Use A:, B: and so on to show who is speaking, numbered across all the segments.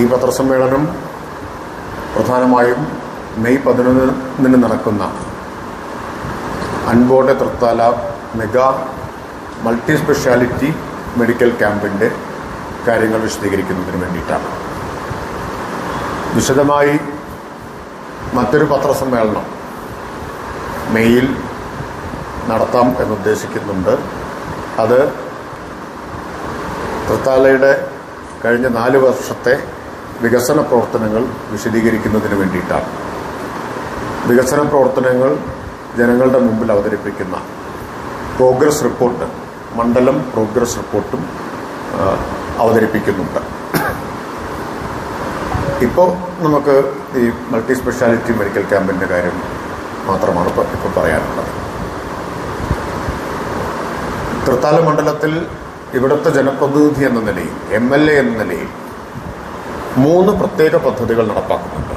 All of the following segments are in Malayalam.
A: ഈ പത്രസമ്മേളനം പ്രധാനമായും മെയ് പതിനൊന്നിന് നടക്കുന്ന Anpode Thrithala mega multi speciality medical ക്യാമ്പിന്റെ കാര്യങ്ങൾ വിശദീകരിക്കുന്നതിന് വേണ്ടിയിട്ടാണ്. വിശദമായി മറ്റൊരു പത്രസമ്മേളനം മെയ്യിൽ നടത്താം എന്നുദ്ദേശിക്കുന്നുണ്ട്. അത് തൃത്താലയുടെ കഴിഞ്ഞ നാല് വർഷത്തെ വികസന പ്രവർത്തനങ്ങൾ വിശദീകരിക്കുന്നതിന് വേണ്ടിയിട്ടാണ്. വികസന പ്രവർത്തനങ്ങൾ ജനങ്ങളുടെ മുമ്പിൽ അവതരിപ്പിക്കുന്ന പ്രോഗ്രസ് റിപ്പോർട്ട് മണ്ഡലം പ്രോഗ്രസ് റിപ്പോർട്ടും അവതരിപ്പിക്കുന്നുണ്ട്. ഇപ്പോൾ നമുക്ക് ഈ മൾട്ടി സ്പെഷ്യാലിറ്റി മെഡിക്കൽ ക്യാമ്പിന്റെ കാര്യം മാത്രമാണ് ഇപ്പോൾ പറയാനുള്ളത്. തൃത്താല മണ്ഡലത്തിൽ ഇവിടുത്തെ ജനപ്രതിനിധി എന്ന നിലയിൽ എം എൽ എ എന്ന നിലയിൽ മൂന്ന് പ്രത്യേക പദ്ധതികൾ നടപ്പാക്കുന്നുണ്ട്.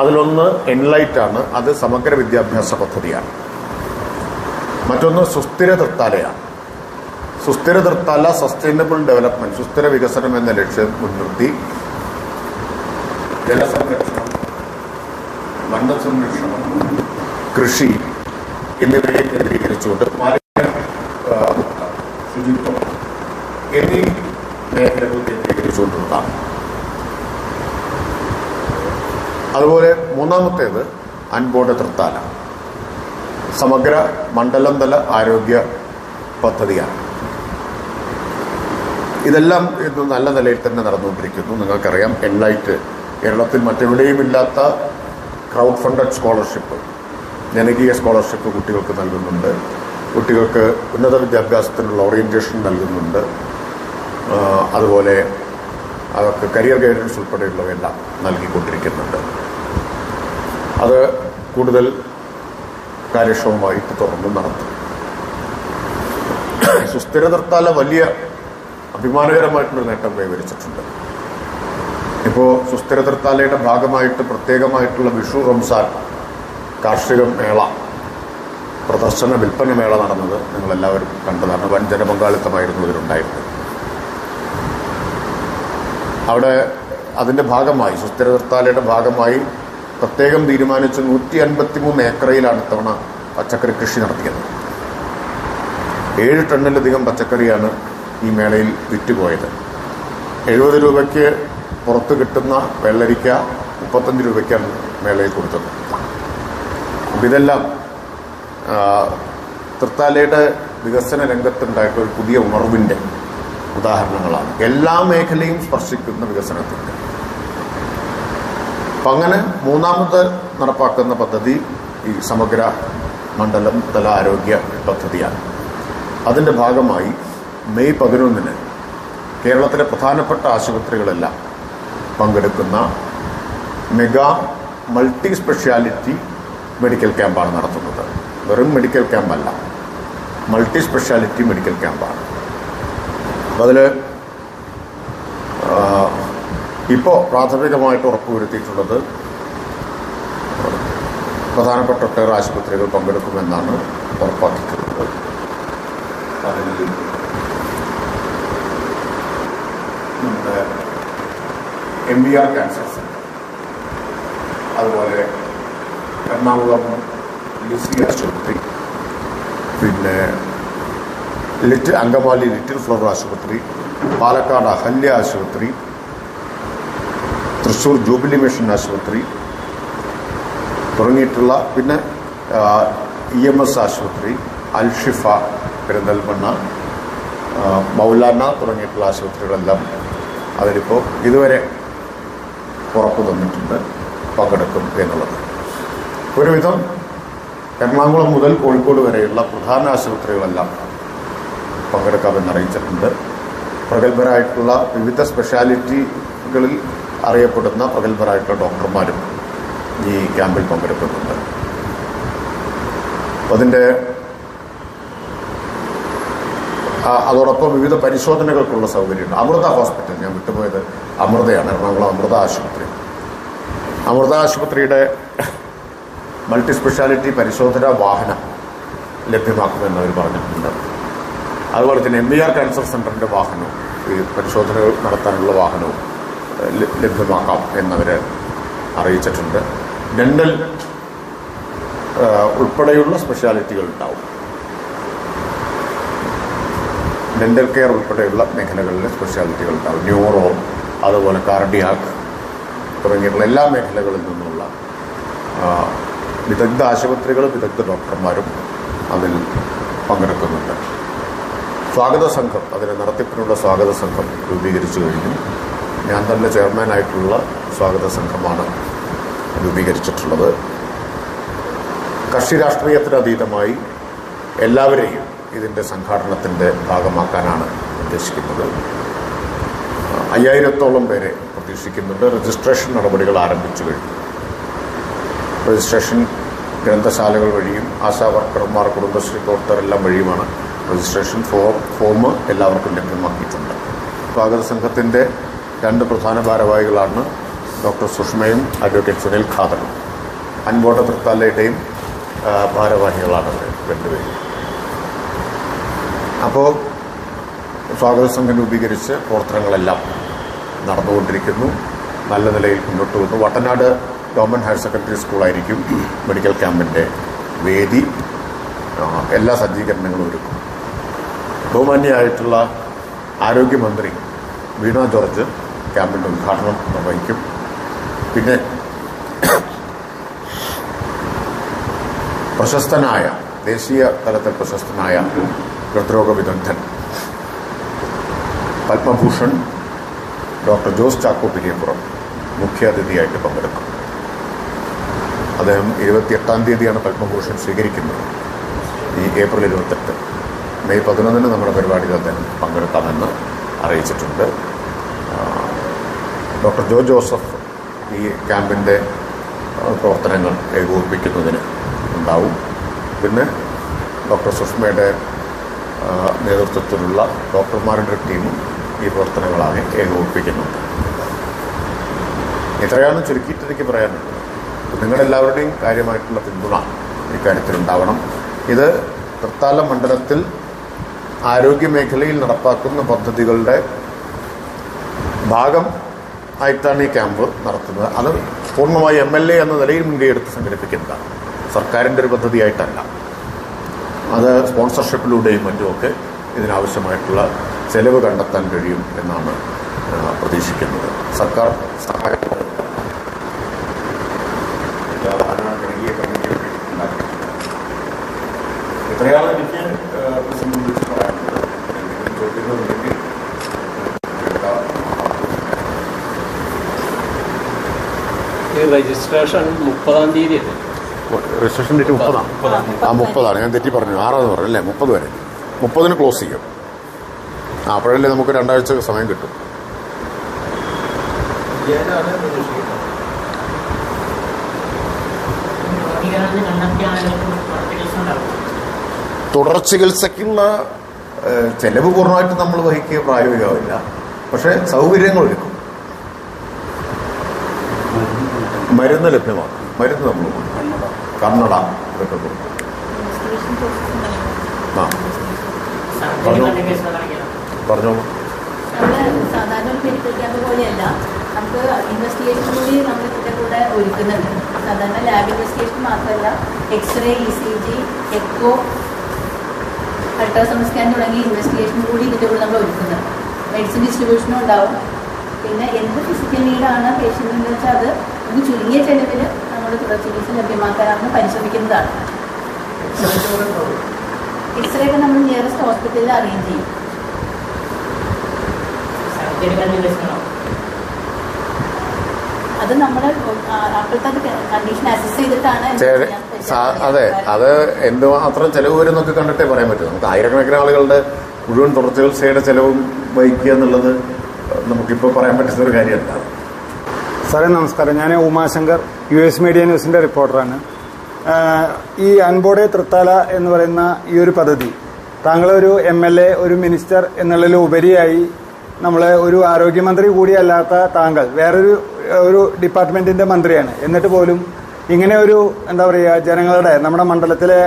A: അതിലൊന്ന് എൻലൈറ്റ് ആണ്. അത് സമഗ്ര വിദ്യാഭ്യാസ പദ്ധതിയാണ്. മറ്റൊന്ന് സുസ്ഥിര തൃത്താലയാണ് സുസ്ഥിര തൃത്താല സസ്റ്റൈനബിൾ ഡെവലപ്മെന്റ് സുസ്ഥിര വികസനം എന്ന ലക്ഷ്യം മുൻനിർത്തി ജലസംരക്ഷണം മണ്ണ് സംരക്ഷണം കൃഷി എന്നിവയെ കേന്ദ്രീകരിച്ചുകൊണ്ട് ശുചിത്വം എന്നീ മേഖലകൾ കേന്ദ്രീകരിച്ചുകൊണ്ടുള്ളതാണ് അതുപോലെ മൂന്നാമത്തേത് അൻപോടെ തൃത്താല സമഗ്ര മണ്ഡലം തല ആരോഗ്യ പദ്ധതിയാണ്. ഇതെല്ലാം ഇന്ന് നല്ല നിലയിൽ തന്നെ നടന്നുകൊണ്ടിരിക്കുന്നു. നിങ്ങൾക്കറിയാം എൻലൈറ്റ് കേരളത്തിൽ മറ്റെവിടെയും ഇല്ലാത്ത ക്രൗഡ് ഫണ്ടഡ് സ്കോളർഷിപ്പ് ജനകീയ സ്കോളർഷിപ്പ് കുട്ടികൾക്ക് നൽകുന്നുണ്ട്. കുട്ടികൾക്ക് ഉന്നത വിദ്യാഭ്യാസത്തിനുള്ള ഓറിയന്റേഷൻ നൽകുന്നുണ്ട്. അതുപോലെ അവർക്ക് കരിയർ ഗൈഡൻസ് ഉൾപ്പെടെയുള്ളവയെല്ലാം നൽകിക്കൊണ്ടിരിക്കുന്നുണ്ട്. അത് കൂടുതൽ കാര്യക്ഷമമായിട്ട് തുറന്നു നടത്തും. സുസ്ഥിര നിർത്താല വലിയ അഭിമാനകരമായിട്ടുള്ള നേട്ടം കൈവരിച്ചിട്ടുണ്ട്. ഇപ്പോൾ സുസ്ഥിര തൃത്താലയുടെ ഭാഗമായിട്ട് പ്രത്യേകമായിട്ടുള്ള വിഷു റംസാൻ കാർഷിക മേള പ്രദർശന വിൽപ്പന മേള നടന്നത് നിങ്ങളെല്ലാവരും കണ്ടതാണ്. വൻ ജനപങ്കാളിത്തമായിരുന്നു ഇതിലുണ്ടായിരുന്നത്. അവിടെ അതിന്റെ ഭാഗമായി സുസ്ഥിര തൃത്താലയുടെ ഭാഗമായി പ്രത്യേകം തീരുമാനിച്ച് നൂറ്റി അൻപത്തി മൂന്ന് ഏക്കറയിലാണ് ഇത്തവണ പച്ചക്കറി കൃഷി നടത്തിയത്. ഏഴ് ടണ്ണിലധികം പച്ചക്കറിയാണ് ഈ മേളയിൽ വിറ്റുപോയത്. എഴുപത് രൂപയ്ക്ക് പുറത്ത് കിട്ടുന്ന വെള്ളരിക്ക മുപ്പത്തഞ്ച് രൂപയ്ക്കാണ് മേളയിൽ കൊടുത്തത്. അപ്പം ഇതെല്ലാം തൃത്താലയുടെ വികസന രംഗത്തുണ്ടായിട്ടുള്ള പുതിയ ഉണർവിന്റെ ഉദാഹരണങ്ങളാണ്. എല്ലാ മേഖലയും സ്പർശിക്കുന്ന വികസനത്തിന്റെ അപ്പം അങ്ങനെ മൂന്നാമത് നടപ്പാക്കുന്ന പദ്ധതി ഈ സമഗ്ര മണ്ഡലം തല ആരോഗ്യ പദ്ധതിയാണ്. അതിന്റെ ഭാഗമായി മെയ് പതിനൊന്നിന് കേരളത്തിലെ പ്രധാനപ്പെട്ട ആശുപത്രികളെല്ലാം പങ്കെടുക്കുന്ന മെഗാ മൾട്ടി സ്പെഷ്യാലിറ്റി മെഡിക്കൽ ക്യാമ്പാണ് നടത്തുന്നത്. വെറും മെഡിക്കൽ ക്യാമ്പല്ല മൾട്ടി സ്പെഷ്യാലിറ്റി മെഡിക്കൽ ക്യാമ്പാണ്. അതിൽ ഇപ്പോൾ പ്രാഥമികമായിട്ട് ഉറപ്പുവരുത്തിയിട്ടുള്ളത് പ്രധാനപ്പെട്ട ഒട്ടേറെ ആശുപത്രികൾ പങ്കെടുക്കുമെന്നാണ് ഉറപ്പാക്കിയിട്ടുള്ളത്. M B R cancer centre അതുപോലെ എറണാകുളം ലിസി ആശുപത്രി പിന്നെ ലിറ്റിൽ അങ്കമാലി ലിറ്റിൽ ഫ്ലവർ ആശുപത്രി പാലക്കാട് അഹല്യ ആശുപത്രി തൃശ്ശൂർ ജൂബിലി മിഷൻ ആശുപത്രി തുടങ്ങിയിട്ടുള്ള പിന്നെ ഇ എം എസ് ആശുപത്രി അൽഷിഫ പെരിന്തൽമണ്ണ മൗലാന തുടങ്ങിയിട്ടുള്ള ആശുപത്രികളെല്ലാം അതിലിപ്പോൾ ഇതുവരെ ഉറപ്പ് തന്നിട്ടുണ്ട് പങ്കെടുക്കും എന്നുള്ളത്. ഒരുവിധം എറണാകുളം മുതൽ കോഴിക്കോട് വരെയുള്ള പ്രധാന ആശുപത്രികളെല്ലാം പങ്കെടുക്കാമെന്ന് അറിയിച്ചിട്ടുണ്ട്. പ്രഗത്ഭരായിട്ടുള്ള വിവിധ സ്പെഷ്യാലിറ്റികളിൽ അറിയപ്പെടുന്ന പ്രഗത്ഭരായിട്ടുള്ള ഡോക്ടർമാരും ഈ ക്യാമ്പിൽ പങ്കെടുക്കുന്നുണ്ട്. അതിന്റെ അതോടൊപ്പം വിവിധ പരിശോധനകൾക്കുള്ള സൗകര്യമുണ്ട്. അമൃത ഹോസ്പിറ്റൽ ഞാൻ വിട്ടുപോയത് അമൃതയാണ് എറണാകുളം അമൃത ആശുപത്രി. അമൃത ആശുപത്രിയുടെ മൾട്ടി സ്പെഷ്യാലിറ്റി പരിശോധനാ വാഹനം ലഭ്യമാക്കുമെന്ന് അവർ പറഞ്ഞിട്ടുണ്ട്. അതുപോലെ തന്നെ എം ബി ആർ ക്യാൻസർ സെന്ററിന്റെ വാഹനവും ഈ പരിശോധനകൾ നടത്താനുള്ള വാഹനവും ലഭ്യമാക്കാം എന്നവർ അറിയിച്ചിട്ടുണ്ട്. ഡെന്റൽ ഉൾപ്പെടെയുള്ള സ്പെഷ്യാലിറ്റികൾ ഉണ്ടാവും ഡെന്റൽ കെയർ ഉൾപ്പെടെയുള്ള മേഖലകളിലെ സ്പെഷ്യാലിറ്റികൾ ഉണ്ടാവും ന്യൂറോ അതുപോലെ കാർഡിയാക് തുടങ്ങിയിട്ടുള്ള എല്ലാ മേഖലകളിൽ നിന്നുള്ള വിദഗ്ധ ആശുപത്രികളും വിദഗ്ധ ഡോക്ടർമാരും അതിൽ പങ്കെടുക്കുന്നുണ്ട്. സ്വാഗത സംഘം അതിന് നടത്തിപ്പിനുള്ള സ്വാഗത സംഘം രൂപീകരിച്ചു കഴിഞ്ഞു. ഞാൻ തന്നെ ചെയർമാനായിട്ടുള്ള സ്വാഗത സംഘമാണ് രൂപീകരിച്ചിട്ടുള്ളത്. കക്ഷി രാഷ്ട്രീയത്തിന് അതീതമായി എല്ലാവരെയും ഇതിന്റെ സംഘാടനത്തിന്റെ ഭാഗമാക്കാനാണ് ഉദ്ദേശിക്കുന്നത്. അയ്യായിരത്തോളം പേരെ പ്രതീക്ഷിക്കുന്നുണ്ട്. രജിസ്ട്രേഷൻ നടപടികൾ ആരംഭിച്ചു കഴിഞ്ഞു. രജിസ്ട്രേഷൻ ഗ്രന്ഥശാലകൾ വഴിയും ആശാ വർക്കർമാർ കുടുംബശ്രീ പ്രവർത്തകരെല്ലാം വഴിയുമാണ് രജിസ്ട്രേഷൻ ഫോം ഫോം എല്ലാവർക്കും ലഭ്യമാക്കിയിട്ടുണ്ട്. സ്വാഗത സംഘത്തിന്റെ രണ്ട് പ്രധാന ഭാരവാഹികളാണ് ഡോക്ടർ സുഷമയും അഡ്വക്കേറ്റ് സുനിൽ ഖാദറും. അൻപോട്ട തൃത്താലയുടെയും ഭാരവാഹികളാണ് അവർ രണ്ടുപേരും. അപ്പോൾ സ്വാഗത സംഘം രൂപീകരിച്ച് പ്രവർത്തനങ്ങളെല്ലാം നടന്നുകൊണ്ടിരിക്കുന്നു. നല്ല നിലയിൽ മുന്നോട്ട് വന്നു വട്ടനാട് ഗവൺമെന്റ് ഹയർ സെക്കൻഡറി സ്കൂളായിരിക്കും മെഡിക്കൽ ക്യാമ്പിന്റെ വേദി. എല്ലാ സജ്ജീകരണങ്ങളും ഒരുക്കും. ബഹുമാന്യമായിട്ടുള്ള ആരോഗ്യമന്ത്രി വീണ ജോർജ് ക്യാമ്പിന്റെ ഉദ്ഘാടനം നിർവഹിക്കും. പിന്നെ പ്രശസ്തനായ ദേശീയ തലത്തിൽ പ്രശസ്തനായ ഹൃദ്രോഗ വിദഗ്ധൻ പത്മഭൂഷൺ ഡോക്ടർ ജോസ് ചാക്കോ പിരിയപ്പുറം മുഖ്യാതിഥിയായിട്ട് പങ്കെടുക്കും. അദ്ദേഹം ഇരുപത്തിയെട്ടാം തീയതിയാണ് പത്മഭൂഷൺ സ്വീകരിക്കുന്നത്. ഈ ഏപ്രിൽ ഇരുപത്തെട്ട് മെയ് പതിനൊന്നിന് നമ്മുടെ പരിപാടിയിൽ അദ്ദേഹം പങ്കെടുക്കാമെന്ന് അറിയിച്ചിട്ടുണ്ട്. ഡോക്ടർ ജോ ജോസഫ് ഈ ക്യാമ്പിന്റെ പ്രവർത്തനങ്ങൾ ഏകോപിപ്പിക്കുന്നതിന് ഉണ്ടാവും. പിന്നെ ഡോക്ടർ സുഷ്മയുടെ നേതൃത്വത്തിലുള്ള ഡോക്ടർമാരുടെ ടീമും ഈ പ്രവർത്തനങ്ങളാകെ ഏകോപിപ്പിക്കുന്നുണ്ട് ഇത്രയാണ് ചുരുക്കിയിട്ട് എനിക്ക് പറയാനുള്ളത്. നിങ്ങളെല്ലാവരുടെയും കാര്യമായിട്ടുള്ള പിന്തുണ ഇക്കാര്യത്തിൽ ഉണ്ടാവണം. ഇത് തൃത്താല മണ്ഡലത്തിൽ ആരോഗ്യ മേഖലയിൽ നടപ്പാക്കുന്ന പദ്ധതികളുടെ ഭാഗം ആയിട്ടാണ് ഈ ക്യാമ്പ് നടത്തുന്നത്. അത് പൂർണമായി എം എൽ എ എന്ന നിലയിൽ മുൻകൈയെടുത്ത് സംഘടിപ്പിക്കുന്നതാണ്. സർക്കാരിന്റെ ഒരു പദ്ധതിയായിട്ടല്ല. അത് സ്പോൺസർഷിപ്പിലൂടെയും മറ്റുമൊക്കെ ഇതിനാവശ്യമായിട്ടുള്ള ചെലവ് കണ്ടെത്താൻ കഴിയും എന്നാണ് പ്രതീക്ഷിക്കുന്നത്. സർക്കാർ സഹായം. ഇത്രയാണ് എനിക്ക് സംബന്ധിച്ച് പറയാനുള്ളത്. ചോദ്യങ്ങളുണ്ടെങ്കിൽ കേൾക്കാം.
B: ഈ രജിസ്ട്രേഷൻ മുപ്പതാം തീയതി അല്ലേ
A: രജിസ്ട്രേഷൻ ഡേറ്റ് മുപ്പതാണ് ആ മുപ്പതാണ്. ഞാൻ തെറ്റി പറഞ്ഞു. ആറാന്ന് പറഞ്ഞു അല്ലേ? മുപ്പത് വരെ. മുപ്പതിന് ക്ലോസ് ചെയ്യും. ആ അപ്പോഴല്ലേ നമുക്ക് രണ്ടാഴ്ച സമയം കിട്ടും. തുടർ ചികിത്സയ്ക്കുള്ള ചെലവ് പൂർണമായിട്ട് നമ്മൾ വഹിക്കുക പ്രായോഗികമാവില്ല. പക്ഷേ സൗകര്യങ്ങൾ ഒരുക്കും. മരുന്ന് ലഭ്യമാണ് മരുന്ന് നമ്മൾ കൊടുക്കും. കന്നഡ ഇതൊക്കെ കൊടുക്കും. ആ.
C: പറഞ്ഞോ. പറഞ്ഞോ. ഇൻവെസ്റ്റിഗേഷൻ കൂടി നമ്മൾ ഇതിന്റെ കൂടെ സാധാരണ ഇൻവെസ്റ്റിഗേഷൻ മാത്രമല്ല എക്സ്റേ സ്കാൻ തുടങ്ങിയ ഇൻവെസ്റ്റിഗേഷൻ കൂടി നമ്മൾ മെഡിസിൻ ഡിസ്ട്രിബ്യൂഷനും ഉണ്ടാവും. പിന്നെ എന്ത് ഫിസിക്കൽ നീഡാണ് പേഷ്യന്റിന് വെച്ചാൽ അത് നമുക്ക് ചുരുങ്ങിയ ചെലവിൽ നമ്മൾ തുടർ ചികിത്സ ലഭ്യമാക്കാനാണ് പരിശോധിക്കുന്നതാണ്. എക്സ്റേ ഒക്കെ നമ്മൾ നിയറസ്റ്റ് ഹോസ്പിറ്റലിൽ അറേഞ്ച് ചെയ്യും. അത് നമ്മൾ അപ്പോഴത്തെ കണ്ടീഷൻ അസസ് ചെയ്തിട്ടാണ്
A: അതെ അത് എന്തുമാത്രം ചെലവ് വരും എന്നൊക്കെ കണ്ടിട്ടേ പറയാൻ പറ്റും. നമുക്ക് ആയിരക്കണക്കിന് ആളുകളുടെ മുഴുവൻ തുടർച്ചികിത്സയുടെ ചെലവും വഹിക്കുക എന്നുള്ളത് നമുക്കിപ്പോൾ പറയാൻ പറ്റുന്ന ഒരു കാര്യമല്ല.
D: സാറേ നമസ്കാരം. ഞാൻ ഉമാശങ്കർ യു എസ് മീഡിയ ന്യൂസിന്റെ റിപ്പോർട്ടറാണ് ഈ അൻബോഡെ തൃത്താല എന്ന് പറയുന്ന ഈ ഒരു പദ്ധതി താങ്കളൊരു എം എൽ എ ഒരു മിനിസ്റ്റർ എന്നുള്ളതിൽ ഉപരിയായി നമ്മൾ ഒരു ആരോഗ്യമന്ത്രി കൂടിയല്ലാത്ത താങ്കൾ വേറൊരു ഒരു ഡിപ്പാർട്ട്മെന്റിന്റെ മന്ത്രിയാണ്. എന്നിട്ട് പോലും ഇങ്ങനെ ഒരു എന്താ പറയുക ജനങ്ങളുടെ നമ്മുടെ മണ്ഡലത്തിലെ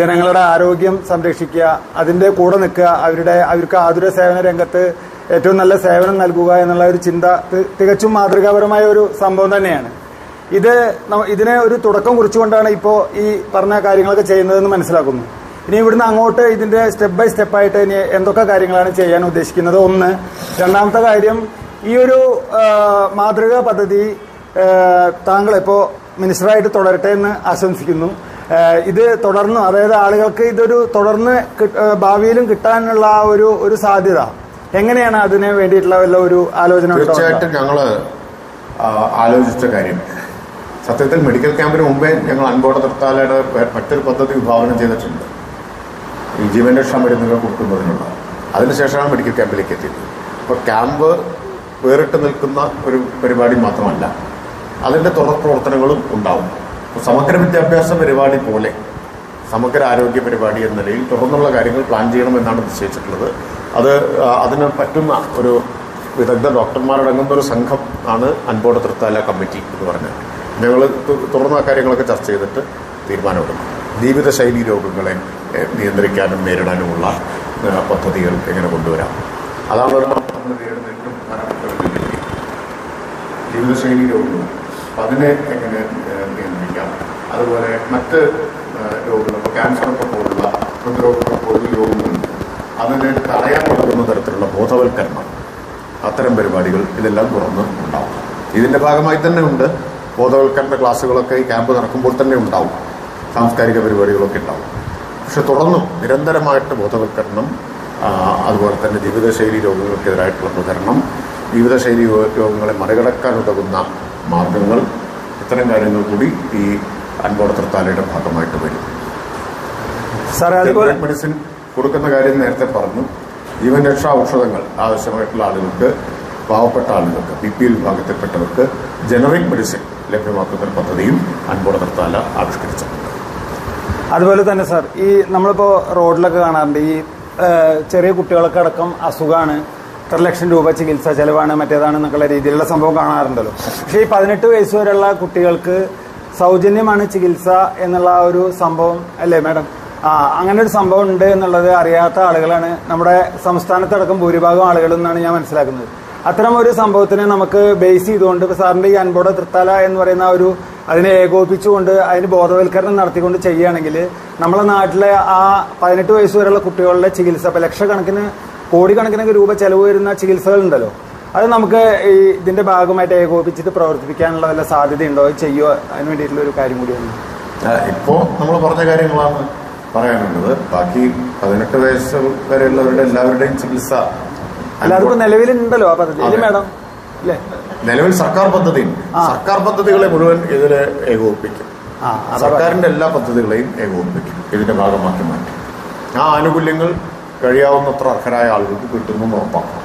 D: ജനങ്ങളുടെ ആരോഗ്യം സംരക്ഷിക്കുക അതിന്റെ കൂടെ നിൽക്കുക അവരുടെ അവർക്ക് ആതുര സേവന രംഗത്ത് ഏറ്റവും നല്ല സേവനം നൽകുക എന്നുള്ള ഒരു ചിന്ത തികച്ചും മാതൃകാപരമായ ഒരു സംഭവം തന്നെയാണ്. ഇത് ഇതിനെ ഒരു തുടക്കം കുറിച്ചുകൊണ്ടാണ് ഇപ്പോൾ ഈ പറഞ്ഞ കാര്യങ്ങളൊക്കെ ചെയ്യുന്നതെന്ന് മനസ്സിലാക്കുന്നു. ഇനി ഇവിടുന്ന് അങ്ങോട്ട് ഇതിന്റെ സ്റ്റെപ്പ് ബൈ സ്റ്റെപ്പ് ആയിട്ട് ഇനി എന്തൊക്കെ കാര്യങ്ങളാണ് ചെയ്യാൻ ഉദ്ദേശിക്കുന്നത്? ഒന്ന് രണ്ടാമത്തെ കാര്യം ഈ ഒരു മാതൃകാ പദ്ധതി താങ്കൾ ഇപ്പോൾ മിനിസ്റ്ററായിട്ട് തുടരട്ടെ എന്ന് ആശംസിക്കുന്നു. ഇത് തുടർന്ന് അതായത് ആളുകൾക്ക് ഇതൊരു തുടർന്ന് ഭാവിയിലും കിട്ടാനുള്ള ഒരു ഒരു സാധ്യത. എങ്ങനെയാണ് അതിനു വേണ്ടിയിട്ടുള്ള വല്ല ഒരു ആലോചന?
A: തീർച്ചയായിട്ടും ഞങ്ങൾ ആലോചിച്ച കാര്യം. സത്യത്തിൽ മെഡിക്കൽ ക്യാമ്പിന് മുമ്പേ ഞങ്ങൾ അൻപോട തൃത്താലയുടെ മറ്റൊരു പദ്ധതി വിഭാവനം ചെയ്തിട്ടുണ്ട്. ഈ ജീവൻ രക്ഷാ മരുന്നുകൾ കൊടുക്കുന്നതിനുള്ള അതിനുശേഷമാണ് മെഡിക്കൽ ക്യാമ്പിലേക്ക് എത്തിയത്. അപ്പോൾ ക്യാമ്പ് വേറിട്ട് നിൽക്കുന്ന ഒരു പരിപാടി മാത്രമല്ല അതിന്റെ തുടർ പ്രവർത്തനങ്ങളും ഉണ്ടാവും. അപ്പോൾ സമഗ്ര വിദ്യാഭ്യാസ പരിപാടി പോലെ സമഗ്ര ആരോഗ്യ പരിപാടി എന്ന നിലയിൽ തുടർന്നുള്ള കാര്യങ്ങൾ പ്ലാൻ ചെയ്യണമെന്നാണ് നിശ്ചയിച്ചിട്ടുള്ളത് അത് അതിന് പറ്റുന്ന ഒരു വിദഗ്ധ ഡോക്ടർമാരടങ്ങുന്ന ഒരു സംഘം ആണ് അൻപോട് തൃത്താല കമ്മിറ്റി എന്ന് പറഞ്ഞത്. ഞങ്ങൾ തുറന്ന കാര്യങ്ങളൊക്കെ ചർച്ച ചെയ്തിട്ട് തീരുമാനമെടുക്കും. ജീവിതശൈലി രോഗങ്ങളെ നിയന്ത്രിക്കാനും നേരിടാനുമുള്ള പദ്ധതികൾ എങ്ങനെ കൊണ്ടുവരാം. അതാണ് ഒരു നേരിടുന്ന ജീവിതശൈലി രോഗങ്ങൾ അതിനെ എങ്ങനെ നിയന്ത്രിക്കാം? അതുപോലെ മറ്റ് രോഗങ്ങൾ ക്യാൻസറൊക്കെ പോലുള്ള ഹൃദ്രോഗങ്ങൾ പോലുള്ള രോഗങ്ങളുണ്ട് അതിനെ തടയാൻ കൊടുക്കുന്ന തരത്തിലുള്ള ബോധവൽക്കരണം അത്തരം പരിപാടികൾ ഇതെല്ലാം തുറന്ന് ഉണ്ടാവും. ഇതിന്റെ ഭാഗമായി തന്നെ ഉണ്ട്. ബോധവൽക്കരണ ക്ലാസ്സുകളൊക്കെ ഈ ക്യാമ്പ് നടക്കുമ്പോൾ തന്നെ ഉണ്ടാവും. സാംസ്കാരിക പരിപാടികളൊക്കെ ഉണ്ടാവും. പക്ഷെ തുടർന്നും നിരന്തരമായിട്ട് ബോധവൽക്കരണം അതുപോലെ തന്നെ ജീവിതശൈലി രോഗങ്ങൾക്കെതിരായിട്ടുള്ള പ്രചരണം ജീവിതശൈലി രോഗങ്ങളെ മറികടക്കാൻ ഉതകുന്ന മാർഗങ്ങൾ ഇത്തരം കാര്യങ്ങൾ കൂടി ഈ അൻപോട തൃത്താലയുടെ ഭാഗമായിട്ട് വരും. മെഡിസിൻ കൊടുക്കുന്ന കാര്യം നേരത്തെ പറഞ്ഞു. ജീവൻ രക്ഷാ ഔഷധങ്ങൾ ആവശ്യമായിട്ടുള്ള ആളുകൾക്ക് പാവപ്പെട്ട ആളുകൾക്ക് ബി പി എൽ വിഭാഗത്തിൽപ്പെട്ടവർക്ക് ജനറിക് മെഡിസിൻ ലഭ്യമാക്കുന്ന പദ്ധതിയും അൻപോട തൃത്താല ആവിഷ്കരിച്ചിട്ടുണ്ട്.
D: അതുപോലെ തന്നെ സാർ ഈ നമ്മളിപ്പോ റോഡിലൊക്കെ കാണാറുണ്ട് ഈ ചെറിയ കുട്ടികളൊക്കെ അടക്കം അസുഖമാണ് ഇത്ര ലക്ഷം രൂപ ചികിത്സ ചെലവാണ് മറ്റേതാണ് എന്നൊക്കെയുള്ള രീതിയിലുള്ള സംഭവം കാണാറുണ്ടല്ലോ. പക്ഷേ ഈ പതിനെട്ട് വയസ്സ് വരെയുള്ള കുട്ടികൾക്ക് സൗജന്യമാണ് ചികിത്സ എന്നുള്ള ഒരു സംഭവം അല്ലേ മാഡം? അങ്ങനെ ഒരു സംഭവം ഉണ്ട് എന്നുള്ളത് അറിയാത്ത ആളുകളാണ്. നമ്മുടെ സംസ്ഥാനത്തടക്കം ഭൂരിഭാഗം ആളുകൾ എന്നാണ് ഞാൻ മനസ്സിലാക്കുന്നത്. അത്തരം ഒരു സംഭവത്തിനെ നമുക്ക് ബേസ് ചെയ്തുകൊണ്ട് ഇപ്പൊ സാറിന്റെ ഈ അൻപോട തൃത്താല എന്ന് പറയുന്ന ഒരു അതിനെ ഏകോപിപ്പിച്ചുകൊണ്ട് അതിന് ബോധവൽക്കരണം നടത്തിക്കൊണ്ട് ചെയ്യുകയാണെങ്കിൽ നമ്മളെ നാട്ടിലെ ആ പതിനെട്ട് വയസ്സ് വരെയുള്ള കുട്ടികളുടെ ചികിത്സ ഇപ്പൊ ലക്ഷക്കണക്കിന് കോടിക്കണക്കിന് രൂപ ചെലവ് വരുന്ന ചികിത്സകൾ ഉണ്ടല്ലോ അത് നമുക്ക് ഈ ഇതിന്റെ ഭാഗമായിട്ട് ഏകോപിപ്പിച്ചിട്ട് പ്രവർത്തിപ്പിക്കാനുള്ള വല്ല സാധ്യതയുണ്ടോ? ചെയ്യോ അതിന് വേണ്ടിയിട്ടുള്ള ഒരു കാര്യം കൂടിയാണ്.
A: ഇപ്പോൾ നമ്മൾ പറഞ്ഞ കാര്യങ്ങളാണ്. പറയാനുള്ളത്. ബാക്കി പതിനെട്ട് വയസ്സ് വരെയുള്ളവരുടെ എല്ലാവരുടെയും ചികിത്സ
D: അല്ല അതിപ്പോ നിലവിലുണ്ടല്ലോ ആ പദ്ധതി. മാഡം?
A: നിലവിൽ സർക്കാർ പദ്ധതി. സർക്കാർ പദ്ധതികളെ മുഴുവൻ ഇതിൽ ഏകോപിപ്പിക്കും. സർക്കാരിന്റെ എല്ലാ പദ്ധതികളെയും ഏകോപിപ്പിക്കും. ഇതിന്റെ ഭാഗമാക്കി മാറ്റി. ആ ആനുകൂല്യങ്ങൾ കഴിയാവുന്നത്ര അർഹരായ ആളുകൾക്ക് കിട്ടുന്നു ഉറപ്പാക്കും.